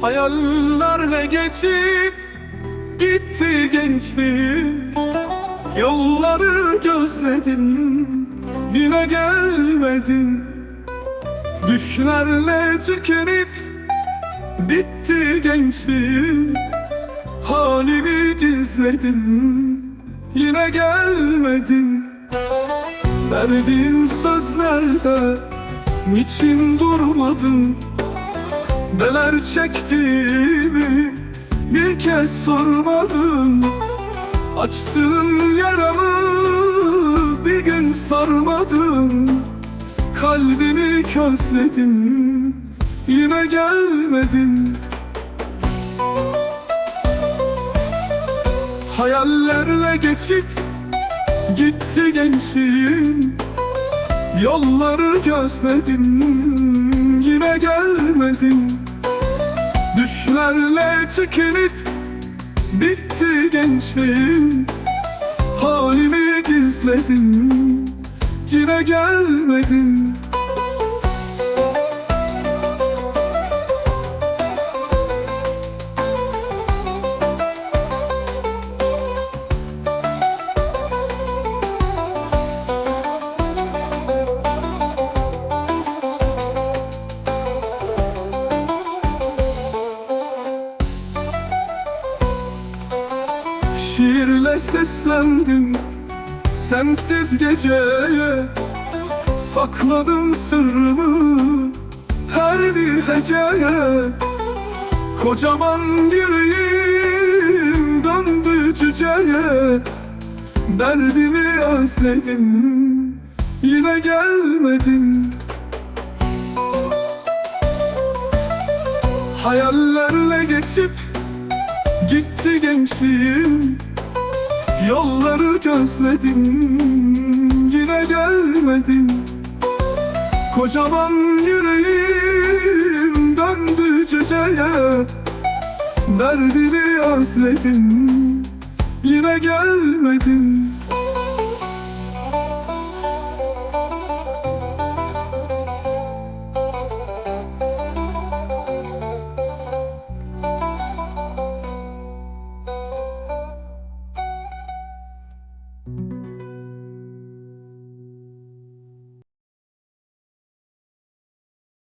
Hayallerle geçip gitti gençliğim. Yolları gözledim yine gelmedin Düşlerle tükenip bitti gençliğim. Halimi gizledim yine gelmedin Verdiğin sözlerde niçin durmadın Neler çektiğimi bir kez sormadın. Açtığın yaramı bir gün sarmadın. Kalbimi közledim yine gelmedin. Hayallerle geçip gitti gençliğim. Yolları gözledim yine gelmedin. Düşlerle tükenip bitti gençliğim. Halimi gizledim yine gelmedin Şiirle seslendim sensiz geceye. Sakladım sırrımı her bir heceye. Kocaman yüreğim döndü cüceye. Derdimi özledim yine gelmedin Hayallerle geçip Gitti gençliğim Yolları gözledim Yine gelmedin. Kocaman yüreğim Döndü cüceye Derdini özledim Yine gelmedin